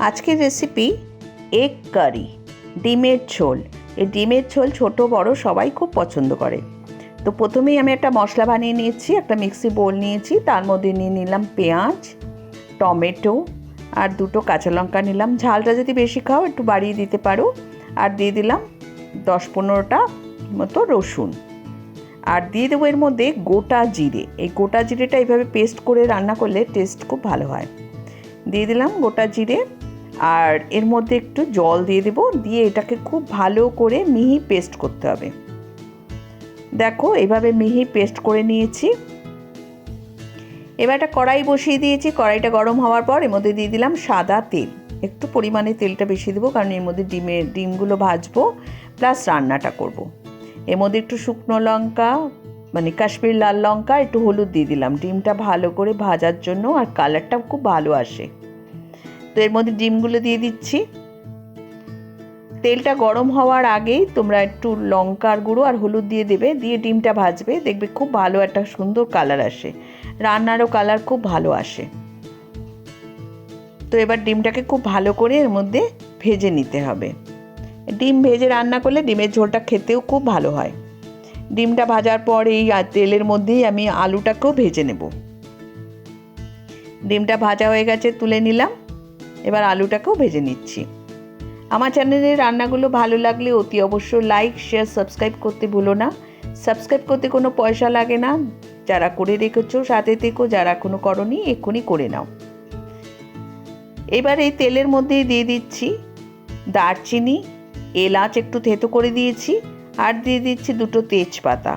আজকের recipe egg কারি ডিমের ঝোল। এই ডিমের ঝোল ছোট, বড় সবাই খুব পছন্দ করে। তো প্রথমেই আমি একটা মশলা বানিয়ে নিয়েছি, একটা মিক্সি বোল নিয়েছি, তার মধ্যে নিয়ে নিলাম পেঁয়াজ, টমেটো আর দুটো কাঁচা লঙ্কা নিলাম। ঝালটা যদি বেশি খাও, একটু বাড়িয়ে দিতে পারো। আর দিয়ে দিলাম দশ পনেরোটা মতো রসুন। আর দিয়ে দেবো এর মধ্যে গোটা জিরে। এই গোটা জিরেটা এইভাবে পেস্ট করে রান্না করলে টেস্ট খুব ভালো হয়। দিয়ে দিলাম গোটা জিরে। আর এর মধ্যে একটু জল দিয়ে দেবো। দিয়ে এটাকে খুব ভালো করে মিহি পেস্ট করতে হবে। দেখো, এভাবে মিহি পেস্ট করে নিয়েছি। এবার একটা কড়াই বসিয়ে দিয়েছি। কড়াইটা গরম হওয়ার পর এর মধ্যে দিয়ে দিলাম সাদা তেল। একটু পরিমাণে তেলটা বেশি দেবো, কারণ এর মধ্যে ডিমের ডিমগুলো ভাজবো, প্লাস রান্নাটা করব। এর মধ্যে একটু শুকনো লঙ্কা মানে কাশ্মীর লাল লঙ্কা, একটু হলুদ দিয়ে দিলাম। ডিমটা ভালো করে ভাজার জন্য আর কালারটা খুব ভালো আসে। তো এর মধ্যে ডিমগুলো দিয়ে দিচ্ছি। তেলটা গরম হওয়ার আগেই তোমরা একটু লঙ্কার গুঁড়ো আর হলুদ দিয়ে দেবে, দিয়ে ডিমটা ভাজবে, দেখবে খুব ভালো একটা সুন্দর কালার আসে। রান্নারও কালার খুব ভালো আসে। তো এবার ডিমটাকে খুব ভালো করে এর মধ্যে ভেজে নিতে হবে। ডিম ভেজে রান্না করলে ডিমের ঝোলটা খেতেও খুব ভালো হয়। ডিমটা ভাজার পর এই তেলের মধ্যেই আমি আলুটাকেও ভেজে নেব। ডিমটা ভাজা হয়ে গেছে, তুলে নিলাম। এবার আলুটাকেও ভেজে নিচ্ছি। আমার চ্যানেলের রান্নাগুলো ভালো লাগলে অতি অবশ্য লাইক, শেয়ার, সাবস্ক্রাইব করতে ভুলো না। সাবস্ক্রাইব করতে কোনো পয়সা লাগে না। যারা করে রেখেছো, সাথে থেকো, যারা কোনো করনি, এক্ষুনি করে নাও। এবার এই তেলের মধ্যেই দিয়ে দিচ্ছি দারচিনি, এলাচ একটু থেতো করে দিয়েছি, আর দিয়ে দিচ্ছি দুটো তেজপাতা।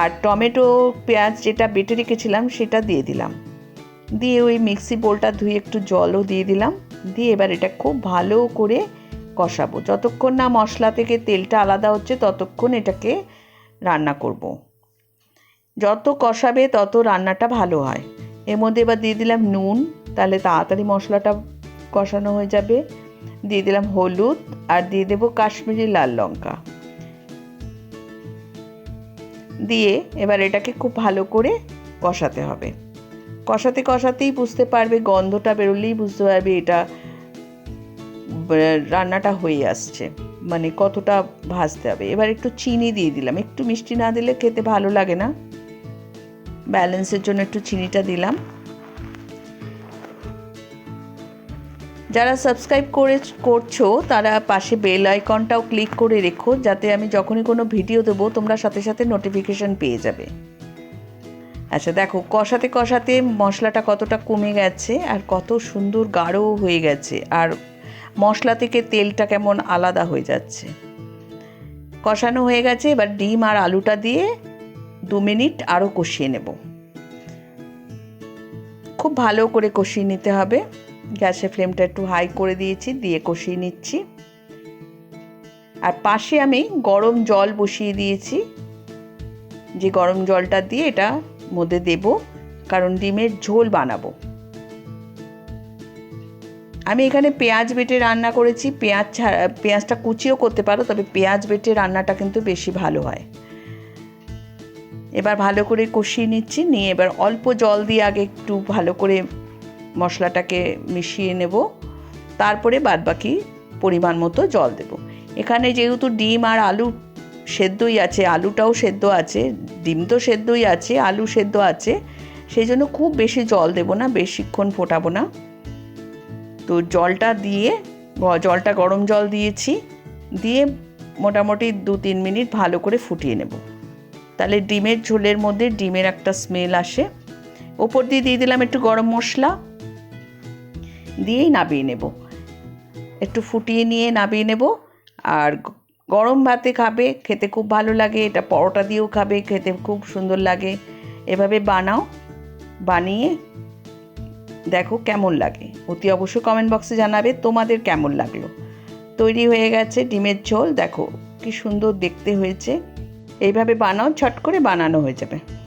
আর টমেটো, পেঁয়াজ যেটা বেটে রেখেছিলাম, সেটা দিয়ে দিলাম। দিয়ে ওই মিক্সি বোলটা ধুয়ে একটু জলও দিয়ে দিলাম। দিয়ে এবার এটা খুব ভালো করে কষাবো। যতক্ষণ না মশলা থেকে তেলটা আলাদা হচ্ছে, ততক্ষণ এটাকে রান্না করব। যত কষাবে তত রান্নাটা ভালো হয়। এর মধ্যে এবার দিয়ে দিলাম নুন, তাহলে তাড়াতাড়ি মশলাটা কষানো হয়ে যাবে। দিয়ে দিলাম হলুদ আর দিয়ে দেবো কাশ্মীরি লাল লঙ্কা। দিয়ে এবার এটাকে খুব ভালো করে কষাতে হবে। কষাতে কষাতেই বুঝতে পারবে, গন্ধটা বেরোলেই বুঝতে পারবে এটা রান্নাটা হয়ে আসছে। মানে কতটা ভাজতে হবে। এবার একটু চিনি দিয়ে দিলাম। একটু মিষ্টি না দিলে খেতে ভালো লাগে না। ব্যালেন্সের জন্য একটু চিনিটা দিলাম। যারা সাবস্ক্রাইব করে, করছ, তারা পাশে বেল আইকনটাও ক্লিক করে রেখো, যাতে আমি যখনই কোনো ভিডিও দেবো, তোমরা সাথে সাথে নোটিফিকেশান পেয়ে যাবে। আচ্ছা দেখো, কষাতে কষাতে মশলাটা কতটা কমে গেছে আর কত সুন্দর গাঢ় হয়ে গেছে। আর মশলা থেকে তেলটা কেমন আলাদা হয়ে যাচ্ছে। কষানো হয়ে গেছে, এবার ডিম আর আলুটা দিয়ে দু মিনিট আরও কষিয়ে নেব। খুব ভালো করে কষিয়ে নিতে হবে। গ্যাসের ফ্লেমটা একটু হাই করে দিয়েছি, দিয়ে কষিয়ে নিচ্ছি। আর পাশে আমি গরম জল বসিয়ে দিয়েছি। যে গরম জলটা দিয়ে এটা মধ্যে দেব, কারণ ডিমের ঝোল বানাবো। আমি এখানে পেঁয়াজ বেটে রান্না করেছি। পেঁয়াজ ছাড়া পেঁয়াজটা কুচিও করতে পারো, তবে পেঁয়াজ বেটে রান্নাটা কিন্তু বেশি ভালো হয়। এবার ভালো করে কষিয়ে নিচ্ছি, নিয়ে এবার অল্প জল দিয়ে আগে একটু ভালো করে মশলাটাকে মিশিয়ে নেব। তারপরে বাদবাকি পরিমাণ মতো জল দেব। এখানে যেহেতু ডিম আর আলু সেদ্ধই আছে, আলুটাও সেদ্ধ আছে, ডিম তো সেদ্ধই আছে, আলু সেদ্ধ আছে, সেই জন্য খুব বেশি জল দেব না, বেশিক্ষণ ফোটাবো না। তো জলটা দিয়ে জলটা গরম জল দিয়েছি, দিয়ে মোটামুটি দু তিন মিনিট ভালো করে ফুটিয়ে নেব। তাহলে ডিমের ঝোলের মধ্যে ডিমের একটা স্মেল আসে। ওপর দিয়ে দিয়ে দিলাম একটু গরম মশলা, দিয়েই নাবিয়ে নেব। একটু ফুটিয়ে নিয়ে নাবিয়ে নেব, আর গরম ভাতে খাবে, খেতে খুব ভালো লাগে, এটা পরোটা দিয়েও খাবে, খেতে খুব সুন্দর লাগে। এভাবে বানাও, বানিয়ে দেখো কেমন লাগে। অতি অবশ্যই কমেন্ট বক্সে জানাবে তোমাদের কেমন লাগল। তৈরি হয়ে গেছে ডিমের ঝোল, দেখো কি সুন্দর দেখতে হয়েছে। এইভাবে বানাও ছট করে বানানো হয়ে যাবে।